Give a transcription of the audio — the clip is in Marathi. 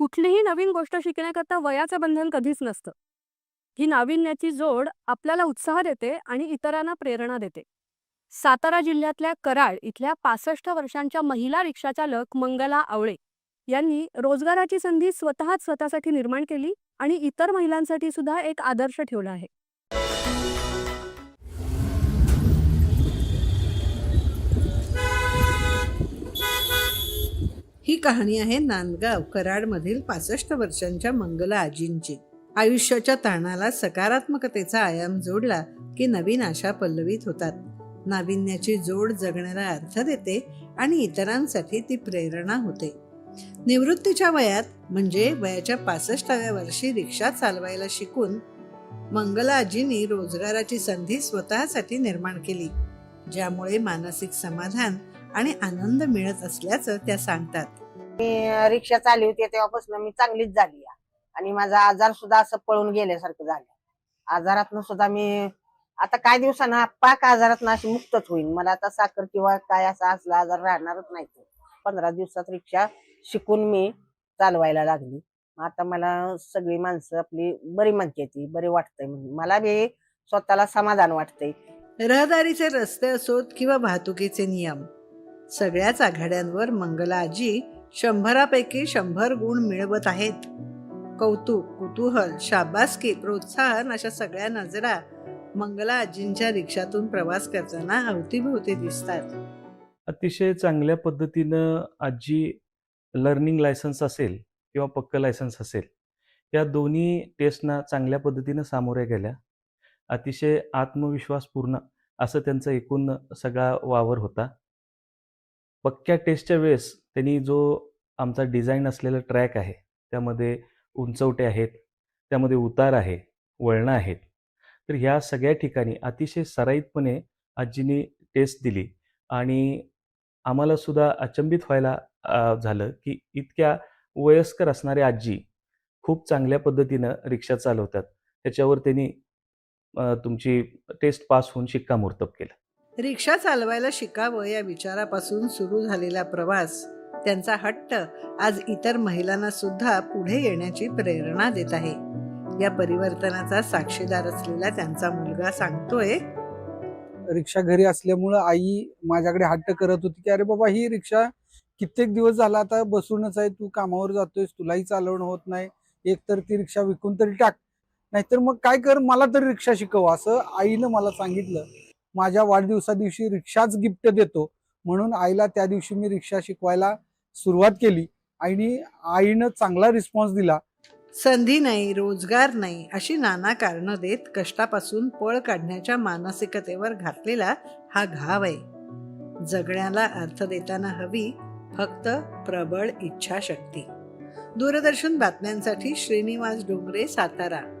कुठलीही नवीन गोष्ट शिकण्याकरता वयाचं बंधन कधीच नसतं. ही नाविन्याची जोड आपल्याला उत्साह देते आणि इतरांना प्रेरणा देते. सातारा जिल्ह्यातल्या कराड इथल्या पासष्ट वर्षांच्या महिला रिक्षाचालक मंगला आवळे यांनी रोजगाराची संधी स्वतःच स्वतःसाठी निर्माण केली आणि इतर महिलांसाठी सुद्धा एक आदर्श ठेवला आहे. कहाणी आहे नांदगाव कराडमधील पासष्ट वर्षांच्या मंगला आजींची. आयुष्याच्या ताणाला सकारात्मकतेचा आयाम जोडला की नवीन आशा पल्लवीत होतात. नाविन्याची जोड जगण्याला अर्थ देते आणि इतरांसाठी ती प्रेरणा होते. निवृत्तीच्या वयात म्हणजे वयाच्या पासष्टाव्या वर्षी रिक्षा चालवायला शिकून मंगला आजींनी रोजगाराची संधी स्वतःसाठी निर्माण केली ज्यामुळे मानसिक समाधान आणि आनंद मिळत असल्याचं त्या सांगतात. मी रिक्षा चालली होती तेव्हापासून मी चांगलीच झाली आहे. आणि माझा आजार सुद्धा असं पळून गेल्यासारखं झालं आजारातनं सुद्धा मी आता काय दिवसानं पाक आजारात अशी मुक्तच होईल मला आता साखर किंवा काय असा असला आजार राहणारच नाही तो. पंधरा दिवसात रिक्षा शिकून मी चालवायला लागली. मग आता मला सगळी माणसं आपली बरी म्हणते ती बरी वाटतंय म्हणून. मला बी स्वतःला समाधान वाटतंय. रहदारीचे रस्ते असोत किंवा वाहतुकीचे नियम सगळ्याच आघाड्यांवर मंगला आजी शंभरापैकी शंभर गुण मिळवत आहेत. कौतुक कुतूहल शाबासकी प्रोत्साहन अशा सगळ्या नजरा मंगला आजींच्या रिक्षातून प्रवास करताना अवतीभोवती दिसतात. अतिशय चांगल्या पद्धतीनं आजी लर्निंग लायसन्स असेल किंवा पक्क लायसन्स असेल या दोन्ही टेस्टना चांगल्या पद्धतीनं सामोऱ्या गेल्या. अतिशय आत्मविश्वासपूर्ण असं त्यांचा एकूण सगळा वावर होता. पक्क्या टेस्टच्या वेळेस त्यांनी जो आमचा डिझाईन असलेला ट्रॅक आहे त्यामध्ये उंचवटे आहेत त्यामध्ये उतार आहे वळणं आहेत तर ह्या सगळ्या ठिकाणी अतिशय सराईतपणे आजीने टेस्ट दिली आणि आम्हालासुद्धा अचंबित व्हायला झालं की इतक्या वयस्कर असणाऱ्या आजी खूप चांगल्या पद्धतीनं रिक्षा चालवतात. त्याच्यावर त्यांनी तुमची टेस्ट पास होऊन शिक्कामोर्तब केलं. रिक्षा चालवायला शिकावं या विचारापासून सुरू झालेला प्रवास त्यांचा हट्ट आज इतर महिलांना सुद्धा पुढे येण्याची प्रेरणा देत आहे. या परिवर्तनाचा साक्षीदार असलेला त्यांचा मुलगा सांगतोय रिक्षा घरी असल्यामुळं आई माझ्याकडे हट्ट करत होती की अरे बाबा ही रिक्षा कित्येक दिवस झाला आता बसूनच आहे तू कामावर जातोयस तुलाही चालवणं होत नाही एक तर ती रिक्षा विकून तरी टाक नाहीतर मग काय कर मला तरी रिक्षा शिकव असं आईनं मला सांगितलं. माझ्या वाढदिवसा दिवशी रिक्षाच गिफ्ट देतो. म्हणून आईला त्या दिवशी मी रिक्षा शिकवायला सुरुवात केली. आणि आईनं चांगला रिस्पॉन्स दिला. संधी नाही रोजगार नाही अशी नाना कारणं देत कष्टापासून पळ काढण्याच्या मानसिकतेवर घातलेला हा घाव आहे. जगण्याला अर्थ देताना हवी फक्त प्रबळ इच्छाशक्ती. दूरदर्शन बातम्यांसाठी श्रीनिवास डोंगरे सातारा.